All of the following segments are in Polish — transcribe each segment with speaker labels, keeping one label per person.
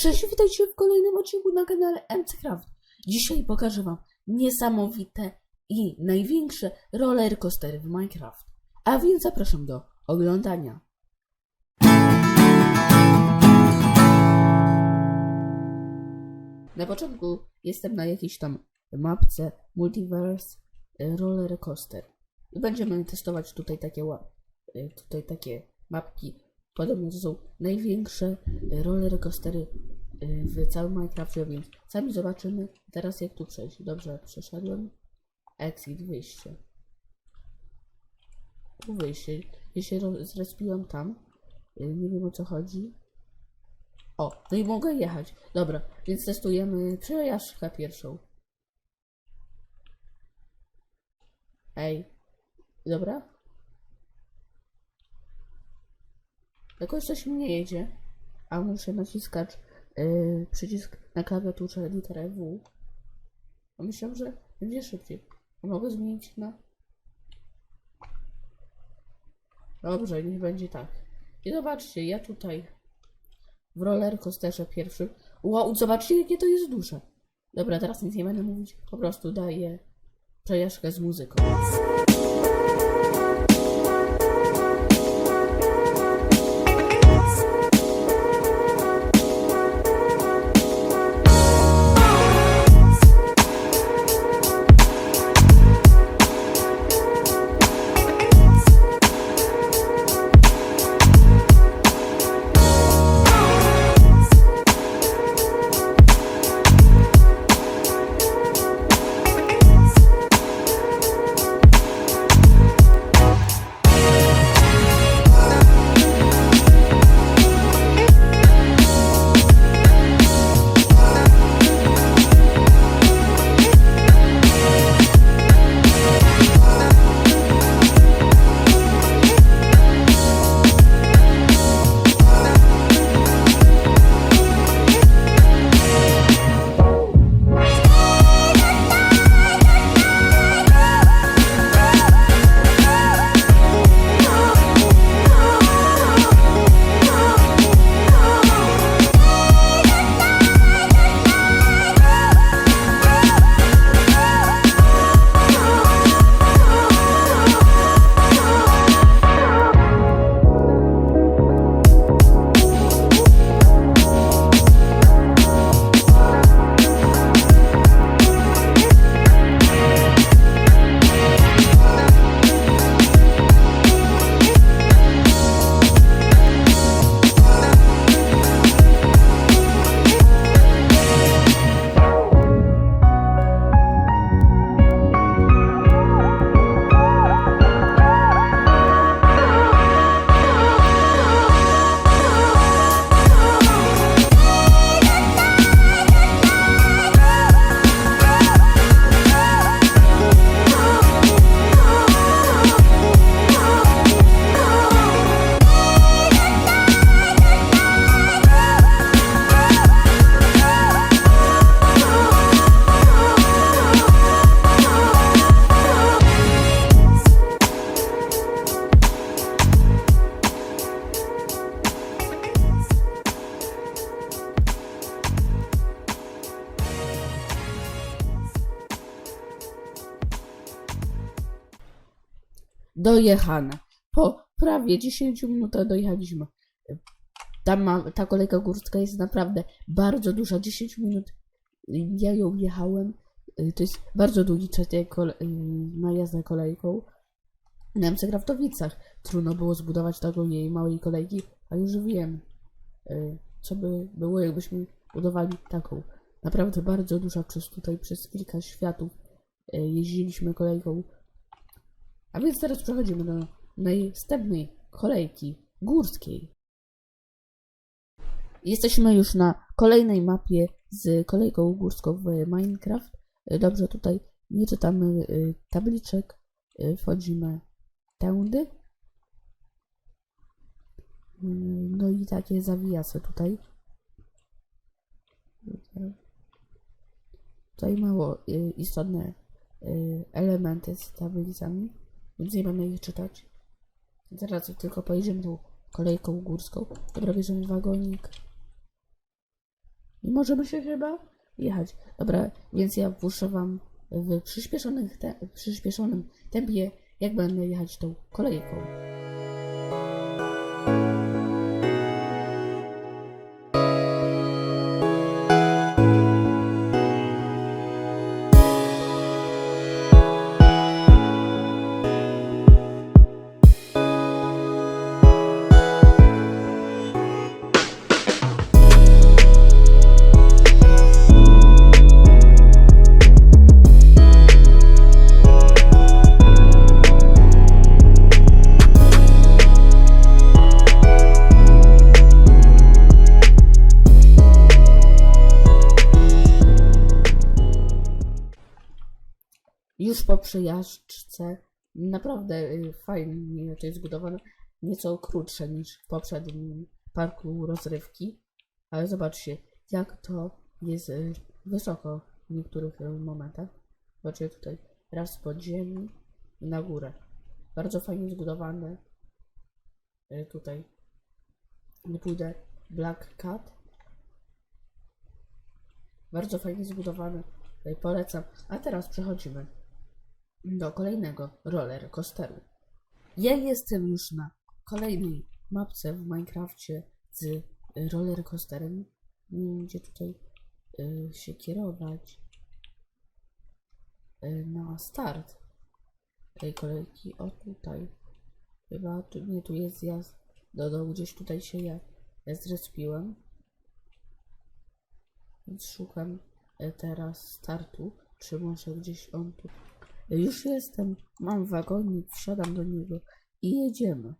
Speaker 1: Cześć, witajcie w kolejnym odcinku na kanale MCCraft. Dzisiaj pokażę wam niesamowite i największe roller coastery w Minecraft. A więc zapraszam do oglądania. Na początku jestem na jakiejś tam mapce Multiverse e, Roller Coaster. I będziemy testować tutaj takie e, tutaj takie mapki. Podobno to są największe e, roller coastery w całym Minecrafcie, więc sami zobaczymy teraz jak tu przejść. Dobrze, przeszedłem. Exit, wyjście. Tu wyjście. Ja się zrespiłem tam. Nie wiem o co chodzi. O, no i mogę jechać. Dobra, więc testujemy przejażdżkę pierwszą. Ej. Dobra? Jakoś coś mi nie jedzie. A muszę naciskać yy, przycisk na klawiaturze literę W. A myślałem, że będzie szybciej. Mogę zmienić na... Dobrze, niech będzie tak. I zobaczcie, ja tutaj w roller coasterze pierwszym. Wow, zobaczcie jakie to jest duże. Dobra, teraz nic nie będę mówić. Po prostu daję przejażdżkę z muzyką. Dojechane. Po prawie 10 minutach dojechaliśmy. Tam ma, ta kolejka górska jest naprawdę bardzo duża. 10 minut ja ją jechałem. Y, To jest bardzo długi czas kole, y, na jazdę kolejką. Na MC Kraftowicach trudno było zbudować taką jej małej kolejki, a już wiem, y, co by było, jakbyśmy budowali taką. Naprawdę bardzo duża przez tutaj, przez kilka światów y, jeździliśmy kolejką. A więc teraz przechodzimy do następnej kolejki górskiej. Jesteśmy już na kolejnej mapie z kolejką górską w Minecraft. Dobrze, tutaj nie czytamy y, tabliczek, y, wchodzimy tędy. Y, No i takie zawijasy tutaj. Tutaj mało istotne elementy z tablicami, więc nie będę ich czytać. Teraz tylko pojedziemy tą kolejką górską. Dobra, bierzemy wagonik. I możemy się chyba jechać. Dobra, więc ja puszczę wam w przyspieszonych te, przyspieszonym tempie, jak będę jechać tą kolejką. Już po przejażdżce naprawdę y, fajnie to jest zbudowane. Nieco krótsze niż w poprzednim parku rozrywki. Ale zobaczcie, jak to jest y, wysoko w niektórych y, momentach. Zobaczcie tutaj raz pod ziemi na górę. Bardzo fajnie zbudowane. Tutaj nie pójdę. Black Cat. Bardzo fajnie zbudowany. Polecam. A teraz przechodzimy do kolejnego roller coasteru. Ja jestem już na kolejnej mapce w Minecrafcie z roller coasterem. Nie wiem, gdzie tutaj y, się kierować. Y, na start tej kolejki. O tutaj. Chyba tu, nie, tu jest zjazd do dołu. Gdzieś tutaj się ja, ja zrespiłem. Więc szukam y, teraz startu. Czy może gdzieś on tu już jestem, mam wagonik, wsiadam do niego i jedziemy.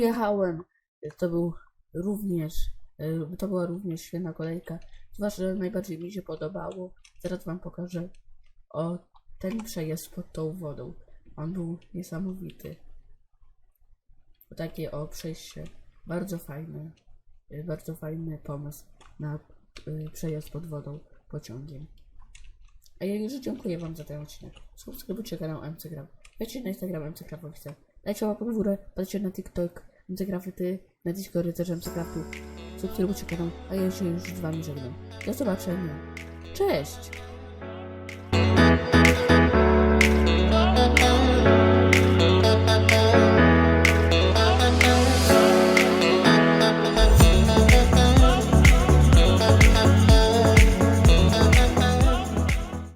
Speaker 1: Dojechałem. To był również, e, to była również świetna kolejka. Zwłaszcza, że najbardziej mi się podobało. Zaraz wam pokażę o ten przejazd pod tą wodą. On był niesamowity. Takie o przejście. Bardzo fajny. e, Bardzo fajny pomysł na e, przejazd pod wodą pociągiem. A ja już dziękuję wam za ten odcinek. Subskrybujcie kanał MC Gram. Wejdźcie na Instagram MC Gram Oficjal. Dajcie łapkę w górę, patrzcie na TikTok MC Grafity, na Discordzie też MC Craftu. Subskrybujcie kanał, a ja się już z wami żegnam. Do zobaczenia. Cześć!